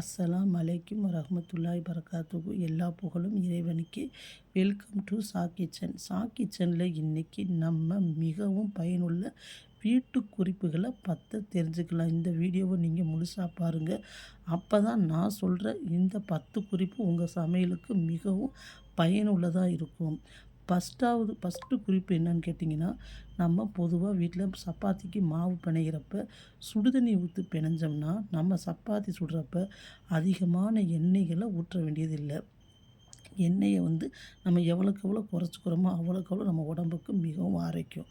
அஸ்ஸலாம் அலைக்கும் வரஹ்மத்துல்லாஹி பரகாத்துக்கும் எல்லா புகழும் இறைவனுக்கு. வெல்கம் டு சா கிச்சன் சா கிச்சனில் இன்றைக்கி நம்ம மிகவும் பயனுள்ள வீட்டு குறிப்புகளை பற்றி தெரிஞ்சுக்கலாம். இந்த வீடியோவை நீங்கள் முழுசாக பாருங்கள் அப்போ தான் நான் சொல்கிற இந்த பத்து குறிப்பு உங்கள் சமையலுக்கு மிகவும் பயனுள்ளதாக இருக்கும். ஃபஸ்ட்டாவது ஃபஸ்ட்டு குறிப்பு என்னன்னு கேட்டிங்கன்னா நம்ம பொதுவாக வீட்டில் சப்பாத்திக்கு மாவு பிணைகிறப்ப சுடுதண்ணி ஊற்றி பிணைஞ்சோம்னா நம்ம சப்பாத்தி சுடுறப்ப அதிகமான எண்ணெய்களை ஊற்ற வேண்டியதில்லை. எண்ணெயை வந்து நம்ம எவ்வளோக்கு எவ்வளோ குறைச்சிக்கிறோமோ அவ்வளோக்கு எவ்வளோ நம்ம உடம்புக்கு மிகவும் ஆரோக்கியம்.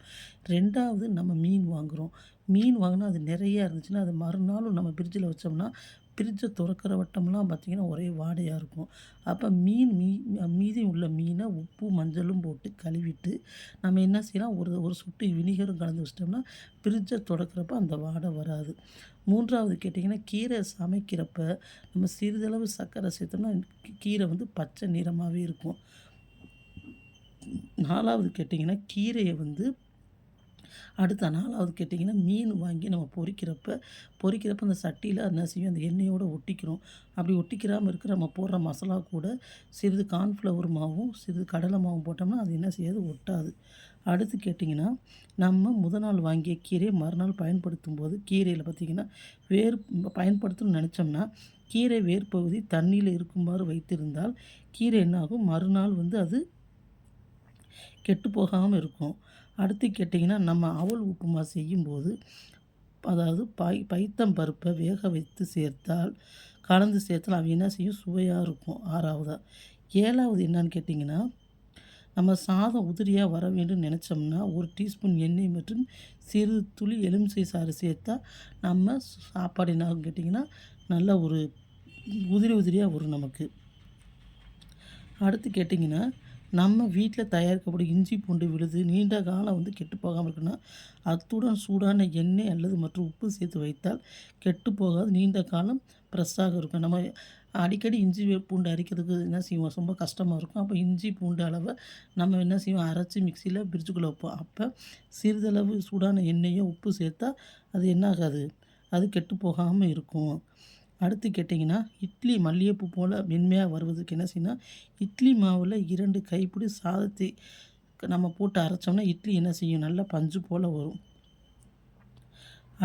ரெண்டாவது நம்ம மீன் வாங்குகிறோம் மீன் வாங்கினா அது நிறையா இருந்துச்சுன்னா அது மறுநாளும் நம்ம ஃப்ரிட்ஜில் வச்சோம்னா ஃப்ரிட்ஜை திறக்கிற வட்டம்லாம் பார்த்திங்கன்னா ஒரே வாடையாக இருக்கும். அப்போ மீன் மீ மீதி உள்ள மீனை உப்பு மஞ்சளும் போட்டு கழுவிட்டு நம்ம என்ன செய்யலாம்? ஒரு ஒரு சுட்டு வினிகரும் கலந்து வச்சிட்டோம்னா ஃப்ரிட்ஜை தொடக்கிறப்ப அந்த வாடை வராது. மூன்றாவது கேட்டிங்கன்னா கீரை சமைக்கிறப்ப நம்ம சிறிதளவு சர்க்கரை சேர்த்தோம்னா கீரை வந்து பச்சை நிறமாகவே இருக்கும். நாலாவது கேட்டிங்கன்னா கீரையை வந்து அடுத்த நாலாவது கேட்டிங்கன்னா மீன் வாங்கி நம்ம பொறிக்கிறப்ப பொறிக்கிறப்ப அந்த சட்டியில் என்ன செய்யும்? அந்த எண்ணெயோடு ஒட்டிக்கிறோம். அப்படி ஒட்டிக்கிறாமல் இருக்கிற நம்ம போடுற மசாலா கூட சிறிது கார்ன்ஃப்ளவர் மாவும் சிறிது கடலை மாவும் போட்டோம்னா அது என்ன செய்யாது? ஒட்டாது. அடுத்து கேட்டிங்கன்னா நம்ம முத நாள் வாங்கிய கீரையை மறுநாள் பயன்படுத்தும் போது கீரையில் பார்த்திங்கன்னா வேர் பயன்படுத்தணும்னு நினச்சோம்னா கீரை வேர் பகுதி தண்ணியில் இருக்குமாறு வைத்திருந்தால் கீரை என்னாகும்? மறுநாள் வந்து அது கெட்டு போகாமல் இருக்கும். அடுத்து கேட்டிங்கன்னா நம்ம அவல் உப்புமா செய்யும்போது அதாவது பை பைத்தம் பருப்பை வேக வைத்து சேர்த்தால் கலந்து சேர்த்தால் அவங்க என்ன செய்யும்? சுவையாக இருக்கும். ஆறாவதாக ஏழாவது என்னன்னு கேட்டிங்கன்னா நம்ம சாதம் உதிரியாக வர வேண்டும் நினச்சோம்னா ஒரு டீஸ்பூன் எண்ணெய் மற்றும் சிறு துளி எலுமிச்சை சாறு சேர்த்தா நம்ம சாப்பாடு என்ன கேட்டிங்கன்னா நல்ல ஒரு உதிரி உதிரியாக வரும் நமக்கு. அடுத்து கேட்டிங்கன்னா நம்ம வீட்டில் தயாரிக்கப்படும் இஞ்சி பூண்டு விழுது நீண்ட காலம் வந்து கெட்டு போகாமல் இருக்குன்னா அத்துடன் சூடான எண்ணெய் அல்லது மற்றும் உப்பு சேர்த்து வைத்தால் கெட்டு போகாது நீண்ட காலம் ஃப்ரெஷ்ஷாக இருக்கும். நம்ம அடிக்கடி இஞ்சி பூண்டு அரைக்கிறதுக்கு என்ன செய்வோம்? ரொம்ப கஷ்டமாக இருக்கும். அப்போ இஞ்சி பூண்டு அளவை நம்ம என்ன செய்வோம்? அரைச்சி மிக்சியில் பிரிட்ஜுக்குள்ளே வைப்போம். அப்போ சிறிதளவு சூடான எண்ணெயோ உப்பு சேர்த்தா அது என்ன ஆகாது? அது கெட்டு போகாமல் இருக்கும். அடுத்து கேட்டிங்கன்னா இட்லி மல்லிகைப்பூ போல் மென்மையாக வருவதுக்கு என்ன செய்யணும் இட்லி மாவில் இரண்டு கைப்பிடி சாதத்தை நம்ம போட்டு அரைச்சோம்னா இட்லி என்ன செய்யும்? நல்லா பஞ்சு போல் வரும்.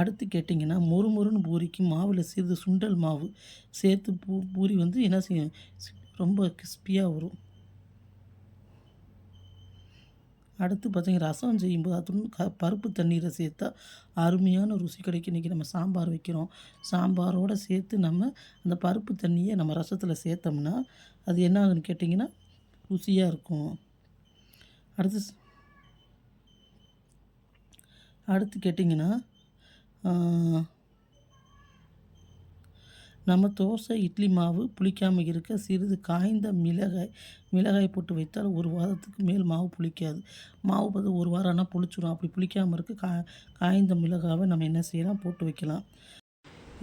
அடுத்து கேட்டிங்கன்னா மொறு மொறுன்னு பூரிக்கு மாவில் சிறிது சுண்டல் மாவு சேர்த்து பூ பூரி வந்து என்ன செய்யும்? ரொம்ப கிறிஸ்பியாக வரும். அடுத்து பார்த்திங்கன்னா ரசம் செய்யும்போது அதுவும் க பருப்பு தண்ணீரை சேர்த்தா அருமையான ருசி கிடைக்கும். இன்றைக்கி நம்ம சாம்பார் வைக்கிறோம். சாம்பாரோடு சேர்த்து நம்ம அந்த பருப்பு தண்ணியை நம்ம ரசத்தில் சேர்த்தோம்னா அது என்ன ஆகுன்னு கேட்டிங்கன்னா ருசியாக இருக்கும். அடுத்து அடுத்து கேட்டிங்கன்னா நம்ம தோசை இட்லி மாவு புளிக்காமல் இருக்க சிறிது காய்ந்த மிளகாய் மிளகாய் போட்டு வைத்தால் ஒரு வாரத்துக்கு மேல் மாவு புளிக்காது. மாவு பார்த்து ஒரு வாரம் ஆனால் புளிச்சிடும் அப்படி புளிக்காமல் இருக்க கா காய்ந்த மிளகாவை நம்ம என்ன செய்யலாம்? போட்டு வைக்கலாம்.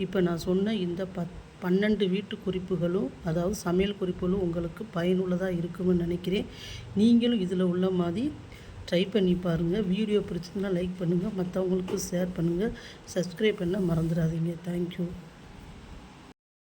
இப்போ நான் சொன்ன இந்த பத் பன்னெண்டு வீட்டு குறிப்புகளும் அதாவது சமையல் குறிப்புகளும் உங்களுக்கு பயனுள்ளதாக இருக்கும்னு நினைக்கிறேன். நீங்களும் இதில் உள்ள மாதிரி ட்ரை பண்ணி பாருங்கள் வீடியோ பிடிச்சிருந்தால் லைக் பண்ணுங்கள் மற்றவங்களுக்கு ஷேர் பண்ணுங்கள் சப்ஸ்கிரைப் பண்ண மறந்துடாதீங்க. தேங்க்யூ